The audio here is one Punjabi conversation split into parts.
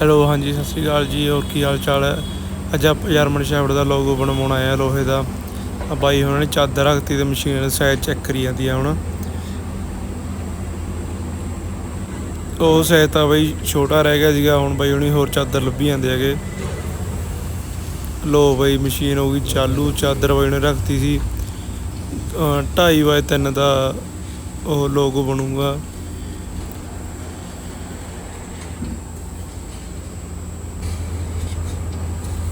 ਹੈਲੋ, ਹਾਂਜੀ, ਸਤਿ ਸ਼੍ਰੀ ਅਕਾਲ ਜੀ, ਹੋਰ ਕੀ ਹਾਲ ਚਾਲ ਹੈ? ਅੱਜ ਆਪਾਂ ਜਰਮਨ ਸ਼ੈਫਰਡ ਦਾ ਲੋਗੋ ਬਣਵਾਉਣਾ ਆਏ ਆ ਲੋਹੇ ਦਾ। ਆ ਬਾਈ ਉਹਨਾਂ ਨੇ ਚਾਦਰ ਰੱਖਤੀ ਤੇ ਮਸ਼ੀਨ ਸਾਈਜ਼ ਚੈੱਕ ਕਰੀ ਜਾਂਦੀ ਆ ਹੁਣ। ਉਹ ਸਾਈਜ਼ ਤਾਂ ਬਈ ਛੋਟਾ ਰਹਿ ਗਿਆ ਸੀਗਾ, ਹੁਣ ਬਾਈ ਹੁਣੀ ਹੋਰ ਚਾਦਰ ਲੱਭੀ ਜਾਂਦੇ ਹੈਗੇ। ਲੋ ਬਈ, ਮਸ਼ੀਨ ਹੋ ਗਈ ਚਾਲੂ, ਚਾਦਰ ਬਾਈ ਉਹਨੇ ਰੱਖਤੀ ਸੀ। 2.5 ਬਾਏ 3 ਦਾ ਉਹ ਲੋਗੋ ਬਣੂਗਾ।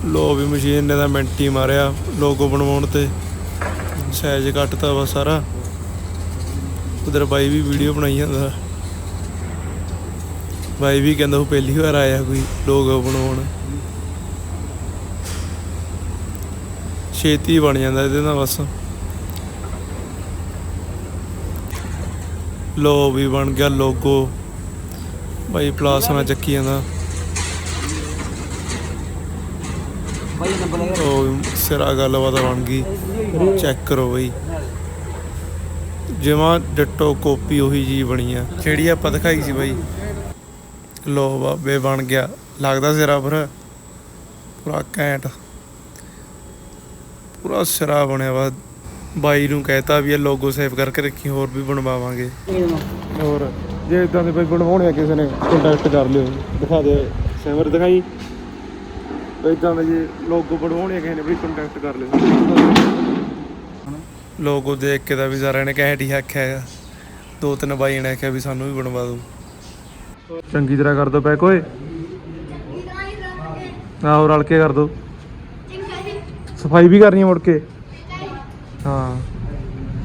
ਲੋ ਵੀ ਮਸ਼ੀਨ ਨੇ ਤਾਂ ਮਿੰਟ ਹੀ ਮਾਰਿਆ, ਲੋਗੋ ਬਣਵਾਉਣ ਤੇ। ਸਾਈਜ਼ ਘੱਟਤਾ ਵਾ ਸਾਰਾ। ਉਧਰ ਬਾਈ ਵੀ ਵੀਡੀਓ ਬਣਾਈ ਜਾਂਦਾ। ਬਾਈ ਵੀ ਕਹਿੰਦਾ ਉਹ ਪਹਿਲੀ ਵਾਰ ਆਇਆ ਕੋਈ ਲੋਗੋ ਬਣਵਾਉਣ। ਛੇਤੀ ਬਣ ਜਾਂਦਾ ਇਹਦੇ ਨਾਲ ਬਸ। ਲੋ ਵੀ ਬਣ ਗਿਆ ਲੋਗੋ ਬਾਈ ਪਲਾਸ ਨਾਲ ਚੱਕੀ ਜਾਂਦਾ। ਉਹ ਸਿਰਾ ਗੱਲਬਾਤ ਬਣ ਗਈ। ਚੈੱਕ ਕਰੋ ਬਈ। ਜਿਵੇਂ ਡਿੱਟੋ ਕਾਪੀ ਉਹੀ ਜੀ ਬਣੀ ਆ। ਜਿਹੜੀ ਆਪਾਂ ਦਿਖਾਈ ਸੀ ਬਾਈ? ਲੋ ਬਾਬੇ ਬਣ ਗਿਆ। ਲੱਗਦਾ ਸਿਰਾ ਪਰ ਪੂਰਾ ਘੈਂਟ। ਪੂਰਾ ਸਿਰਾ ਬਣਿਆ ਵਾ। ਬਾਈ ਨੂੰ ਕਹਿਤਾ ਵੀ ਇਹ ਲੋਗੋ ਸੇਵ ਕਰਕੇ ਰੱਖੀ ਹੋਰ ਵੀ ਬਣਵਾਵਾਂਗੇ। ਹੋਰ ਜੇ ਇਦਾਂ ਦੇ ਬਈ ਬਣਵਾਉਣੇ ਆ ਕਿਸੇ ਨੇ ਕੰਟੈਕਟ ਕਰ ਲਿਓ। ਦਿਖਾ ਦੇ। ਸੇਵਰ ਦਿਖਾਈ। ਇਦਾਂ ਦੇ ਜੇ ਲੋਗੋ ਬਣਵਾਉਣੇ ਕਿਸੇ ਨੇ ਵੀ ਕੰਟੈਕਟ ਕਰ ਲਿਓ ਲੋਗੋ ਦੇਖ ਕੇ ਤਾਂ ਵੀ ਸਾਰਿਆਂ ਨੇ ਕਹਿ ਟੀ ਆਖਿਆ ਹੈਗਾ ਦੋ ਤਿੰਨ ਬਾਈ ਨੇ ਆਖਿਆ ਵੀ ਸਾਨੂੰ ਵੀ ਬਣਵਾ ਦਿਓ। ਚੰਗੀ ਤਰ੍ਹਾਂ ਕਰ ਦੋ ਪੈਕ ਓਏ। ਆਹੋ ਰਲ ਕੇ ਕਰ ਦੋ। ਸਫ਼ਾਈ ਵੀ ਕਰਨੀ ਆ ਮੁੜ ਕੇ। ਹਾਂ।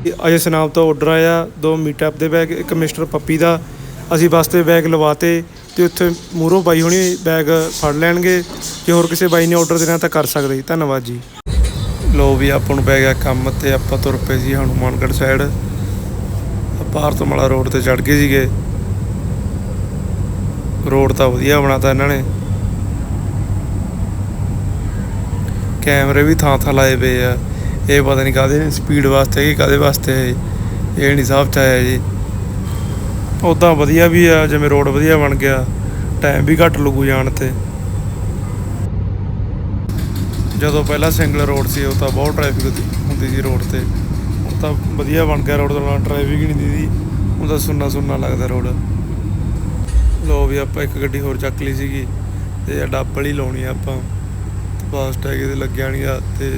ਇਹ ਅਜੇ ਸਨਾਮ ਤੋਂ ਆਰਡਰ ਆਇਆ ਦੋ ਮੀਟਅਪ ਦੇ ਬੈਗ ਇੱਕ ਮਿਸਟਰ ਪੱਪੀ ਦਾ। ਅਸੀਂ ਬੱਸ ਤੇ ਬੈਗ ਲਵਾਤੇ। ਤੇ ਉੱਥੇ ਮੂਹਰੋਂ ਬਾਈ ਹੋਣੀ ਬੈਗ ਫੜ ਲੈਣਗੇ ਜੇ ਹੋਰ ਕਿਸੇ ਬਾਈ ਨੇ ਆਰਡਰ ਦੇਣਾ ਤਾਂ ਕਰ ਸਕਦੇ ਜੀ। ਧੰਨਵਾਦ ਜੀ। ਲੋ ਵੀ ਆਪਾਂ ਨੂੰ ਪੈ ਗਿਆ ਕੰਮ ਤੇ ਆਪਾਂ ਤੁਰ ਪਏ ਸੀ ਹਨੂਮਾਨਗੜ੍ਹ ਸਾਈਡ ਭਾਰਤਮਾਲਾ ਰੋਡ ਤੇ ਚੜ ਗਏ ਸੀਗੇ। ਰੋਡ ਤਾਂ ਵਧੀਆ ਬਣਾਤਾ ਇਹਨਾਂ ਨੇ। ਕੈਮਰੇ ਵੀ ਥਾਂ ਥਾਂ ਲਾਏ ਪਏ ਆ। ਇਹ ਪਤਾ ਨਹੀਂ ਕਾਦੇ ਸਪੀਡ ਵਾਸਤੇ ਕਿ ਕਾਦੇ ਵਾਸਤੇ ਇਹ। ਨਹੀਂ ਸਾਫ਼ ਚਾਇਆ ਜੀ। ਉਦਾਂ ਵਧੀਆ ਵੀ ਆ, ਜਿਵੇਂ ਰੋਡ ਵਧੀਆ ਬਣ ਗਿਆ। ਟਾਈਮ ਵੀ ਘੱਟ ਲੱਗੂ ਜਾਣ ਤੇ। ਜਦੋਂ ਪਹਿਲਾਂ ਸਿੰਗਲ ਰੋਡ ਸੀ ਉਹ ਤਾਂ ਬਹੁਤ ਟ੍ਰੈਫਿਕ ਹੁੰਦੀ ਸੀ ਰੋਡ ਤੇ। ਹੁਣ ਤਾਂ ਵਧੀਆ ਬਣ ਗਿਆ ਰੋਡ ਦਾ ਟ੍ਰੈਫਿਕ ਹੀ ਨਹੀਂ ਦੀਦੀ। ਹੁਣ ਤਾਂ ਸੁੰਨਾ ਸੁੰਨਾ ਲੱਗਦਾ ਰੋਡ ਲੋ ਵੀ ਆਪਾਂ ਇੱਕ ਗੱਡੀ ਹੋਰ ਚੱਕ ਲਈ ਸੀਗੀ, ਤੇ ਡੱਬਲ ਹੀ ਲਾਉਣੀ ਆ ਆਪਾਂ। ਫਾਸਟ ਟੈਗ ਇਹਦੇ ਲੱਗਿਆ ਨਹੀਂ ਆ, ਤੇ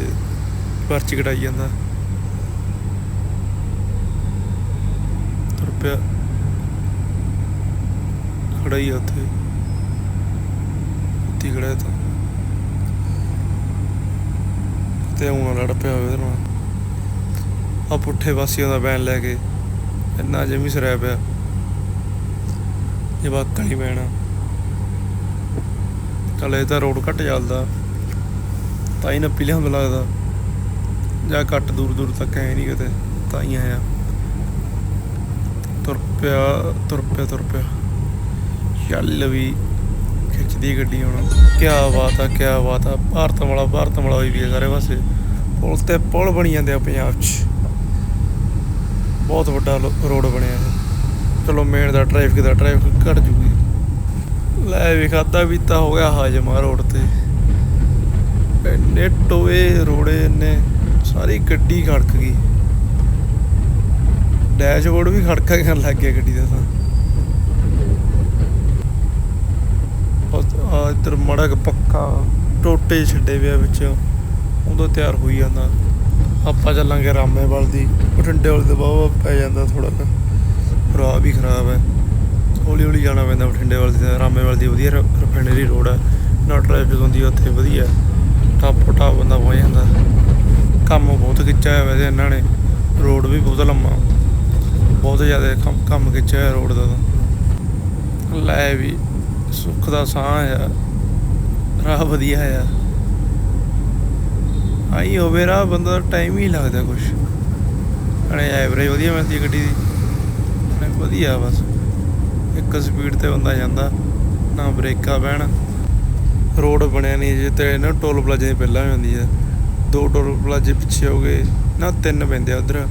ਪਰਚੀ ਕਟਾਈ ਜਾਂਦਾ। ਤੁਰ ਖੜਾ ਹੀ ਆ ਉੱਥੇ। ਉੱਤੀ ਖੜਾ ਤਾਂ ਤੇ ਹੁਣ ਲੜ ਪਿਆ ਹੋਵੇ ਇਹਦੇ ਨਾਲ ਆ ਪੁੱਠੇ ਪਾਸਿਆਂ ਦਾ ਬੈਨ ਲੈ ਕੇ ਇੰਨਾ ਜਮੀ ਸਰਿਆ ਪਿਆ ਇਹ ਵਾਕਾ ਨਹੀਂ ਪੈਣਾ ਚੱਲ ਤਾਂ ਰੋਡ ਘੱਟ ਚੱਲਦਾ ਤਾਂ ਹੀ ਨੱਪੀ ਲਿਆਉਂਦਾ ਲੱਗਦਾ ਜਾਂ ਘੱਟ ਦੂਰ ਦੂਰ ਤੱਕ ਹੈ ਨਹੀਂ ਕਿਤੇ ਤਾਂ ਹੀ ਆਇਆ ਤੁਰ ਪਿਆ ਤੁਰ ਪਿਆ ਤੁਰ ਪਿਆ ਚੱਲ ਵੀ ਖਿੱਚਦੀ ਗੱਡੀ ਹੁਣ। ਕਿਆ ਬਾਤ ਆ, ਕਿਆ ਬਾਤ ਆ। ਭਾਰਤ ਵਾਲਾ ਭਾਰਤ ਵਾਲਾ ਹੋਈ ਵੀ ਆ ਸਾਰੇ ਪਾਸੇ। ਪੁਲ ਤੇ ਪੁਲ ਬਣੀ ਜਾਂਦੇ ਆ ਪੰਜਾਬ 'ਚ। ਬਹੁਤ ਵੱਡਾ ਰੋਡ ਬਣਿਆ ਇਹ। ਚਲੋ ਮੇਨ ਦਾ ਟ੍ਰੈਫਿਕ ਦਾ ਟ੍ਰੈਫਿਕ ਘਟ ਜੂਗੀ। ਲੈ ਵੀ ਖਾਦਾ ਵੀ ਤਾਂ ਹੋ ਗਿਆ ਹਾਜਮਾ ਰੋਡ ਤੇ। ਇੰਨੇ ਟੋਏ ਰੋੜੇ ਇੰਨੇ, ਸਾਰੀ ਗੱਡੀ ਖੜਕ ਗਈ। ਡੈਸ਼ਬੋਰਡ ਵੀ ਖੜਕਾ ਕਰਨ ਲੱਗ ਗਿਆ ਗੱਡੀ ਦਾ ਤਾਂ। ਆ, ਇੱਧਰ ਮੜਾ ਕ ਪੱਕਾ ਟੋਟੇ ਛੱਡੇ ਪਿਆ ਵਿੱਚ। ਉਦੋਂ ਤਿਆਰ ਹੋਈ ਜਾਂਦਾ। ਆਪਾਂ ਚੱਲਾਂਗੇ ਰਾਮੇਵਾਲ ਦੀ। ਬਠਿੰਡੇ ਵਾਲੇ ਦੇ ਬਾਵਾ ਪੈ ਜਾਂਦਾ ਥੋੜਾ ਜਿਹਾ। ਰਾਹ ਵੀ ਖਰਾਬ ਹੈ। ਹੌਲੀ ਹੌਲੀ ਜਾਣਾ ਪੈਂਦਾ ਬਠਿੰਡੇ ਵਾਲੇ ਦੀ ਰਾਮੇਵਾਲ ਦੀ ਵਧੀਆ ਰਿਫਾਈਨਰੀ ਰੋਡ ਹੈ। ਨਾ ਟ੍ਰੈਫਿਕ ਹੁੰਦੀ ਉੱਥੇ ਵਧੀਆ। ਟਾਪੋ ਟਾਪ ਬੰਦਾ ਪਹੁੰਚ ਜਾਂਦਾ। ਕੰਮ ਬਹੁਤ ਖਿੱਚਿਆ ਹੋਇਆ ਵੈਸੇ ਇਹਨਾਂ ਨੇ। ਰੋਡ ਵੀ ਬਹੁਤ ਲੰਮਾ। ਬਹੁਤ ਜ਼ਿਆਦਾ ਕੰਮ ਕੰਮ ਖਿੱਚਿਆ ਹੋਇਆ ਰੋਡ ਦਾ। ਤਾਂ ਲੈ ਵੀ। ਸੁੱਖ ਦਾ ਸਾਹ ਆ, ਰਾਹ ਵਧੀਆ ਆ। ਆਈ ਹੋਵੇ, ਰਾਹ ਬੰਦਾ ਟਾਈਮ ਹੀ ਲੱਗਦਾ ਕੁਛ। ਅਣੇ ਐਵਰੇਜ ਵਧੀਆ ਮਿਲਦੀ ਗੱਡੀ ਦੀ। ਐਨ ਵਧੀਆ ਬਸ। ਇੱਕ ਸਪੀਡ ਤੇ ਬੰਦਾ ਜਾਂਦਾ, ਨਾ ਬ੍ਰੇਕਾਂ ਪੈਣ। ਰੋਡ ਬਣਿਆ ਨਹੀਂ ਜੇ ਤੇ, ਨਾ ਟੋਲ ਪਲਾਜ਼ੇ ਦੀ ਪਹਿਲਾਂ ਹੀ ਹੁੰਦੀ ਆ। ਦੋ ਟੋਲ ਪਲਾਜ਼ੇ ਪਿੱਛੇ ਹੋ ਗਏ, ਨਾ ਤਿੰਨ ਪੈਂਦੇ ਆ ਉਧਰ।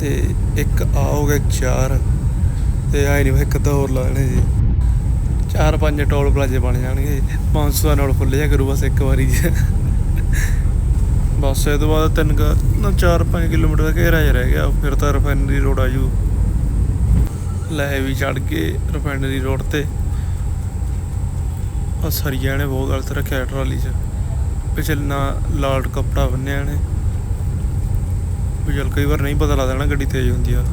ਤੇ ਇੱਕ ਆ ਹੋ ਗਿਆ ਚਾਰ। ਤੇ ਆਈ ਨਹੀਂ ਇੱਕ ਤਾਂ ਹੋਰ ਲਾ ਲੈਣੇ ਜੀ। ਚਾਰ ਪੰਜ ਟੋਲ ਪਲਾਜ਼ੇ ਬਣ ਜਾਣਗੇ। 500 ਨਾਲ ਖੁੱਲ ਜਾ ਕਰੂ ਬਸ ਇੱਕ ਵਾਰੀ 'ਚ। ਬਸ ਇਹ ਤੋਂ ਬਾਅਦ ਤਿੰਨ ਕੁ ਨਾ 4-5 ਕਿਲੋਮੀਟਰ ਦਾ ਘੇਰਾ ਜਿਹਾ ਰਹਿ ਗਿਆ, ਫਿਰ ਤਾਂ ਰਿਫਾਈਨਰੀ ਰੋਡ ਆ ਜੂ। ਲੈ ਵੀ ਚੜ ਕੇ ਰਿਫਾਈਨਰੀ ਰੋਡ ਤੇ। ਆ ਸਰੀਆ ਨੇ ਬਹੁਤ ਗਲਤ ਰੱਖਿਆ ਟਰਾਲੀ 'ਚ। ਪਿਛਲੇ ਨਾ ਲਾਲ ਕੱਪੜਾ ਬੰਨਿਆ ਨੇ ਵੀ ਚੱਲ ਕਈ ਵਾਰ ਨਹੀਂ ਪਤਾ ਲੱਗਦਾ ਨਾ ਗੱਡੀ ਤੇਜ਼ ਹੁੰਦੀ ਆ।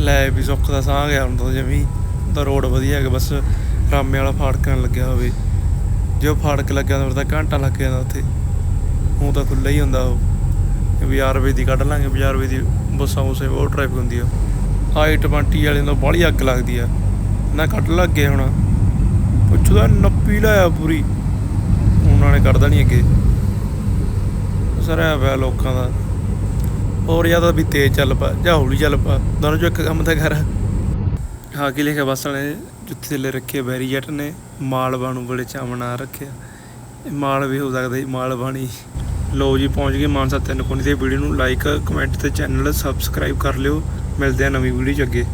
ਲੈ ਵੀ ਸੁੱਖ ਦਾ ਸਾਹ ਗਿਆ ਹੁਣ ਤਾਂ ਜਮੀ ਤਾਂ ਰੋਡ ਵਧੀਆ ਹੈਗਾ, ਬਸ ਰਾਮੇ ਵਾਲਾ ਫਾੜਕ ਨਾਲ ਲੱਗਿਆ ਹੋਵੇ। ਜੇ ਉਹ ਫਾੜਕ ਲੱਗਿਆ ਤਾਂ ਫਿਰ ਤਾਂ ਘੰਟਾ ਲੱਗ ਜਾਂਦਾ ਉੱਥੇ। ਹੁਣ ਤਾਂ ਖੁੱਲ੍ਹਾ ਹੀ ਹੁੰਦਾ ਉਹ। ਬਾਜ਼ਾਰ ਰੁਪਏ ਦੀ ਕੱਢ ਲਾਂਗੇ ਬਾਜ਼ਾਰ ਰੁਪਏ ਦੀ ਬੱਸਾਂ ਉਸੇ ਬਹੁਤ ਟ੍ਰੈਫਿਕ ਹੁੰਦੀ ਆ। ਆਈ 20 ਵਾਲੇ ਨੂੰ ਬਾਹਲੀ ਅੱਗ ਲੱਗਦੀ ਆ। ਨਾ ਕੱਢ ਲੱਗੇ ਹੁਣ। ਪੁੱਛਦਾ ਨੱਪੀ ਲਾਇਆ ਪੂਰੀ। ਉਹਨਾਂ ਨੇ ਕੱਢਦਾ ਨਹੀਂ ਅੱਗੇ। ਸਰਿਆ ਪਿਆ ਲੋਕਾਂ ਦਾ। ਹੋਰ ਜ਼ਿਆਦਾ ਵੀ ਤੇਜ਼ ਚੱਲ ਪਾ, ਜਾਂ ਹੌਲੀ ਚੱਲ ਪਾ, ਦੋਨੋਂ ਚੋਂ ਇੱਕ ਕੰਮ ਤਾਂ ਕਰ। ਹਾਂ, ਕੀ ਲਿਖਿਆ, ਬੱਸ ਨੇ ਜੁੱਤੀ ਥੱਲੇ ਰੱਖੇ ਬੈਰੀ ਨੇ ਮਾਲਵਾ ਨੂੰ ਬੜੇ ਚਾਅ ਨਾਲ ਰੱਖਿਆ। ਇਹ ਮਾਲ ਵੀ ਹੋ ਸਕਦਾ ਜੀ ਮਾਲਵਾਣੀ ਲੋ ਜੀ, ਪਹੁੰਚ ਗਏ ਮਾਨਸਾ ਤਿੰਨ ਕੋਣੀ ਤੇ। ਵੀਡੀਓ ਨੂੰ ਲਾਈਕ ਕਮੈਂਟ ਤੇ ਚੈਨਲ ਸਬਸਕ੍ਰਾਈਬ ਕਰ ਲਿਓ। ਮਿਲਦੇ ਆ ਨਵੀਂ ਵੀਡੀਓ ਚ ਅੱਗੇ।